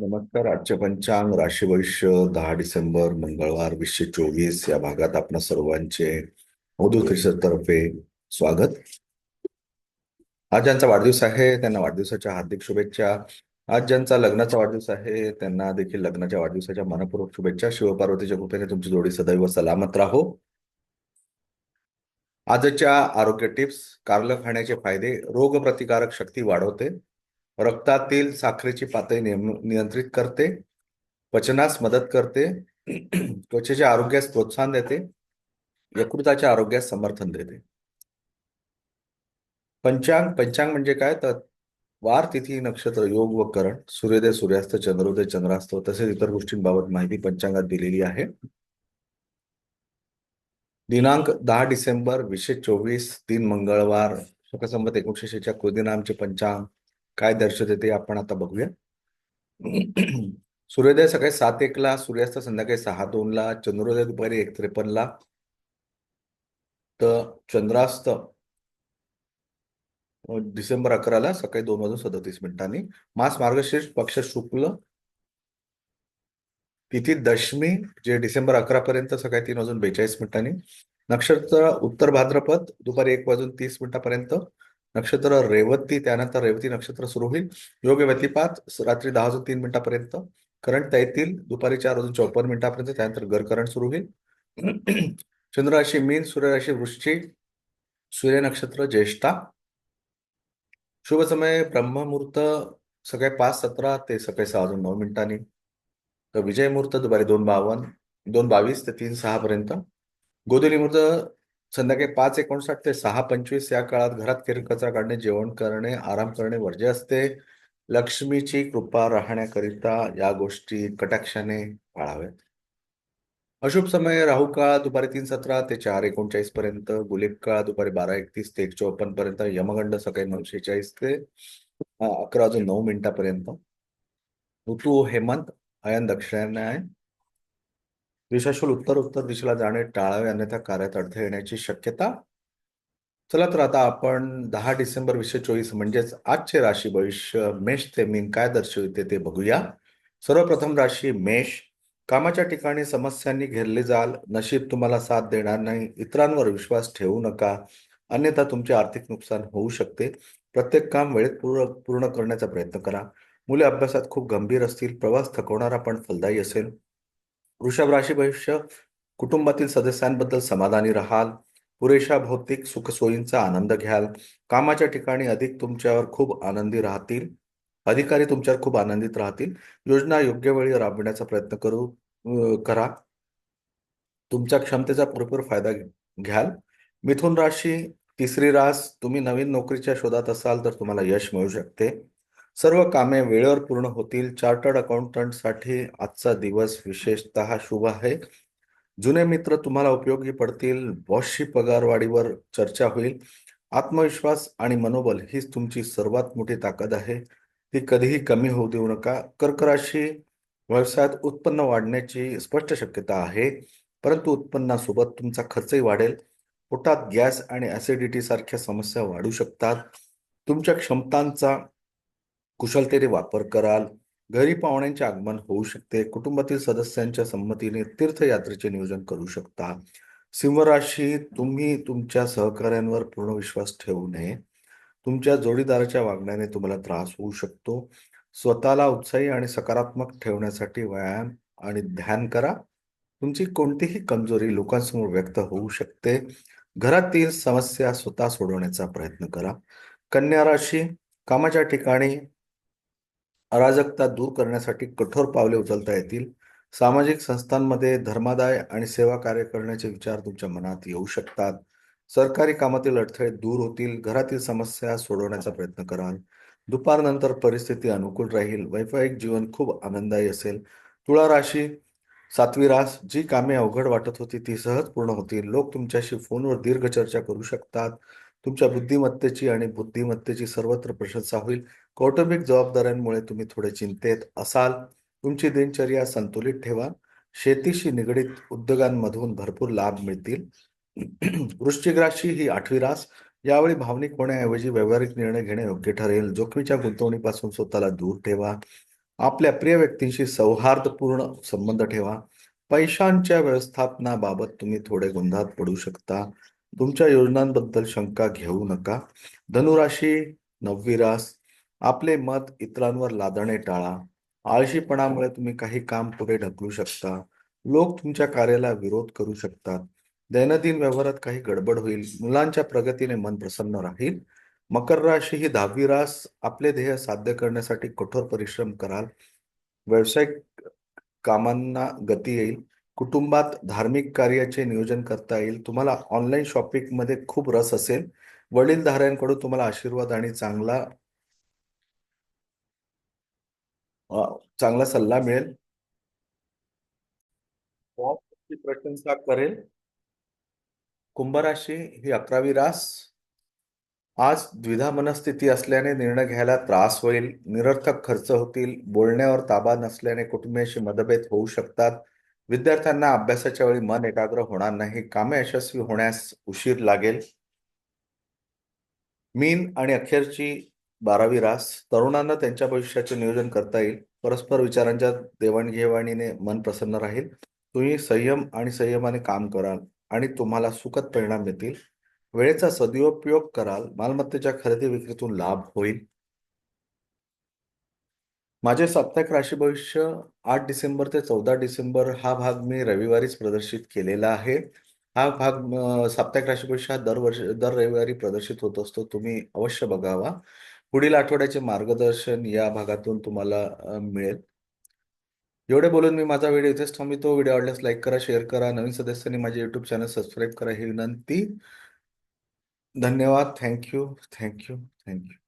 नमस्कार. आजचे पंचांग राशी भविष्य दहा डिसेंबर मंगळवार वीसशे चोवीस या भागात आपणा सर्वांचे तर्फे स्वागत. आज ज्यांचा वाढदिवस आहे त्यांना वाढदिवसाच्या हार्दिक शुभेच्छा. आज ज्यांचा लग्नाचा वाढदिवस आहे त्यांना देखील लग्नाच्या वाढदिवसाच्या मनपूर्वक शुभेच्छा. शिवपार्वतीच्या कृपेने तुमची जोडी सदैव सलामत राहो. आजच्या आरोग्य टिप्स कारलं खाण्याचे फायदे रोगप्रतिकारक शक्ती वाढवते. रक्तातील साखरेची पातळी नियंत्रित करते पचनास मदत करते त्वचेच्या आरोग्यास प्रोत्साहन देते यकृताच्या आरोग्यास समर्थन देते. पंचांग पंचांग म्हणजे काय? तर वार तिथी नक्षत्र योग व करण सूर्योदय सूर्यास्त चंद्रोदय चंद्रास्त तसेच इतर गोष्टींबाबत माहिती पंचांगात दिलेली आहे. दिनांक दहा डिसेंबर वीसशे चोवीस तीन मंगळवार शकसंबत एकोणीसशे शेच्या कृदिनामचे पंचांग काय दर्शवते ते आपण आता बघूया. सूर्योदय सकाळी सात एकला सूर्यास्त संध्याकाळी सहा दोनला चंद्रोदय दुपारी एक त्रेपन्न ला तर चंद्रास्त डिसेंबर अकराला सकाळी दोन वाजून सदतीस मिनिटांनी. मास मार्गशीर्ष पक्ष शुक्ल तिथी दशमी जे डिसेंबर अकरा पर्यंत सकाळी तीन वाजून बेचाळीस मिनिटांनी. नक्षत्र उत्तर भाद्रपद दुपारी एक वाजून तीस मिनिटापर्यंत. नक्षत्र रेवती त्यानंतर रेवती नक्षत्र सुरू होईल. योग्य व्यतिपात रात्री दहा वाजून तीन मिनिटापर्यंत. करंट येतील दुपारी चार वाजून चौपन्न मिनिटापर्यंत. त्यानंतर गर करंट सुरू होईल. चंद्रराशी मीन सूर्यराशी वृश्चिक सूर्य नक्षत्र ज्येष्ठा. शुभ समय ब्रह्ममुहूर्त सकाळी पाच सतरा ते सकाळी सहा वाजून नऊ मिनिटांनी. तर विजय मुहूर्त दुपारी दोन बावन्न दोन बावीस ते तीन सहा पर्यंत गोधुली मुहूर्त संध्याकाळी पाच एकोणसाठ ते सहा पंचवीस या काळात घरात केर कचरा काढणे जेवण करणे आराम करणे वर्ज्य असते. लक्ष्मीची कृपा राहण्याकरिता या गोष्टी कटाक्षाने पाळाव्यात. अशुभ समय राहू काळ दुपारी तीन सतरा ते चार एकोणचाळीस पर्यंत गुलेब काळ दुपारी बारा एकतीस ते एक चौपन्न पर्यंत यमगंड सकाळी नऊशे चाळीस ते अकरा वाजून नऊ मिनिटापर्यंत. ऋतू हेमंत अयन दक्षिणाय दिशाशूल उत्तर उत्तर दिशेला जाणे टाळावे अन्यथा कार्यात अडथळे येण्याची शक्यता? चला तर आता आपण दहा डिसेंबर वीसशे चोवीस म्हणजेच आजचे राशी भविष्य मेष ते मीन काय दर्शविते ते बघूया. सर्वप्रथम राशी मेष. कामाच्या ठिकाणी समस्यांनी घेरले जाल. नशीब तुम्हाला साथ देणार नाही. इतरांवर विश्वास ठेवू नका. अन्यथा तुमचे आर्थिक नुकसान होऊ शकते. प्रत्येक काम वेळेत पूर्ण पूर्ण करण्याचा प्रयत्न करा. मुले अभ्यासात खूप गंभीर असतील. प्रवास थकवणारा पण फलदायी असेल. वृषभ राशी भविष्य कुटुंबातील सदस्यांबद्दल समाधानी राहाल पुरेशा भौतिक सुखसोयींचा आनंद घ्याल कामाच्या ठिकाणी अधिक तुमच्यावर खूप आनंदी राहतील अधिकारी तुमच्यावर खूप आनंदित राहतील. योजना योग्य वेळी राबविण्याचा प्रयत्न करू करा. तुमच्या क्षमतेचा पुरेपूर फायदा घ्याल. मिथुन राशी तिसरी रास तुम्ही नवीन नोकरीच्या शोधात असाल तर तुम्हाला यश मिळू शकते. सर्व कामे वेळेवर पूर्ण होतील. चार्टर्ड अकाउंटंटसाठी आजचा दिवस विशेषतः शुभ आहे. जुने मित्र तुम्हाला उपयोगी पडतील. बॉसची पगारवाढीवर चर्चा होईल. आत्मविश्वास आणि मनोबल हीच तुमची सर्वात मोठी ताकद आहे. ती कधीही कमी होऊ देऊ नका. कर्क राशी व्यवसायात उत्पन्न वाढण्याची स्पष्ट शक्यता आहे. परंतु उत्पन्नासोबत तुमचा खर्चही वाढेल. पोटात गॅस आणि ऍसिडिटी सारख्या समस्या वाढू शकतात. तुमच्या क्षमतांचा कुशलतेने वापर कराल घरी पाहुण्यांचे आगमन होऊ शकते कुटुंबातील सदस्यांच्या संमतीने तीर्थयात्रेचे नियोजन करू शकता. सिंहराशी तुम्ही तुमच्या सहकार्यांवर पूर्ण विश्वास ठेवू नये. तुमच्या जोडीदाराच्या वागण्याने तुम्हाला त्रास होऊ शकतो. स्वतःला उत्साही आणि सकारात्मक ठेवण्यासाठी व्यायाम आणि ध्यान करा. तुमची कोणतीही कमजोरी लोकांसमोर व्यक्त होऊ शकते. घरातील समस्या स्वतः सोडवण्याचा प्रयत्न करा. कन्या राशी कामाच्या ठिकाणी अराजकता दूर करण्यासाठी कठोर पावले उचलता येतील. सामाजिक संस्थांमध्ये धर्मादाय आणि सेवा कार्य करण्याचे विचार तुमच्या मनात येऊ शकतात. सरकारी कामातील अडथळे दूर होतील. घरातील समस्या सोडवण्याचा प्रयत्न कराल. दुपारनंतर परिस्थिती अनुकूल राहील. वैवाहिक जीवन खूप आनंददायी असेल. तुळा राशी सातवी रास जी कामे अवघड वाटत होती ती सहज पूर्ण होतील. लोक तुमच्याशी फोनवर दीर्घ चर्चा करू शकतात. तुमच्या बुद्धिमत्तेची आणि बुद्धिमत्तेची सर्वत्र प्रशंसा होईल. कौटुंबिक जबाबदाऱ्यांमुळे तुम्ही थोडे चिंतेत असाल. तुमची दिनचर्या संतुलित ठेवा. शेतीशी निगडीत उद्योगांमधून भरपूर लाभ मिळतील. वृश्चिक राशी ही आठवी रास. यावेळी भावनिक होण्याऐवजी व्यावहारिक निर्णय घेणे योग्य ठरेल. जोखमीच्या गुंतवणुकीपासून स्वतःला दूर ठेवा. आपल्या प्रिय व्यक्तींशी सौहार्दपूर्ण संबंध ठेवा. पैशांच्या व्यवस्थापनाबाबत तुम्ही थोडे गोंधळात पडू शकता. तुमच्या योजनांबद्दल शंका घेऊ नका. धनुराशी नवविरास आपले मत इतरांवर लादणे टाळा. आळशीपणामुळे तुम्ही काही काम पुढे ढकलू शकता. लोक तुमच्या कार्याला विरोध करू शकतात. दैनंदिन व्यवहारात काही गडबड होईल. मुलांच्या प्रगतीने मन प्रसन्न राहील. मकर राशी ही दहावी रास. आपले ध्येय साध्य करण्यासाठी कठोर परिश्रम कराल. व्यावसायिक कामांना गती येईल. कुटुंबात धार्मिक कार्याचे नियोजन करता येईल. तुम्हाला ऑनलाईन शॉपिंगमध्ये खूप रस असेल. वडीलधाऱ्यांकडून तुम्हाला आशीर्वाद आणि चांगला चांगला सल्ला मिळेल. प्रशंसा करेल. कुंभराशी ही अकरावी रास. आज द्विधा मनस्थिती असल्याने निर्णय घ्यायला त्रास होईल. निरर्थक खर्च होतील. बोलण्यावर ताबा नसल्याने कुटुंबियाशी मतभेद होऊ शकतात. विद्यार्थ्यांना अभ्यासाच्या वेळी मन एकाग्र होणार नाही कामे यशस्वी होण्यास उशीर लागेल. मीन आणि अखेरची बारावी रास तरुणांना त्यांच्या भविष्याचे नियोजन करता येईल. परस्पर विचारांच्या देवाणघेवाणीने मन प्रसन्न राहील. तुम्ही संयम आणि संयमाने काम कराल आणि तुम्हाला सुखद परिणाम मिळतील वेळेचा सदुपयोग कराल. मालमत्तेच्या खरेदी विक्रीतून लाभ होईल. माझे साप्ताहिक राशी भविष्य आठ डिसेंबर ते चौदा डिसेंबर हा भाग मी रविवारीच प्रदर्शित केलेला आहे. हा भाग साप्ताहिक राशी भविष्य हा दरवर्षी दर रविवारी प्रदर्शित होत असतो. तुम्ही अवश्य बघावा. पुढील आठवड्याचे मार्गदर्शन या भागातून तुम्हाला मिळेल. एवढे बोलून मी माझा व्हिडिओ इथेच थांबवतो. व्हिडिओ आवडल्यास लाईक करा शेअर करा. नवीन सदस्यांनी माझे युट्यूब चॅनल सबस्क्राईब करा ही विनंती. धन्यवाद. Thank you. Thank you. Thank you.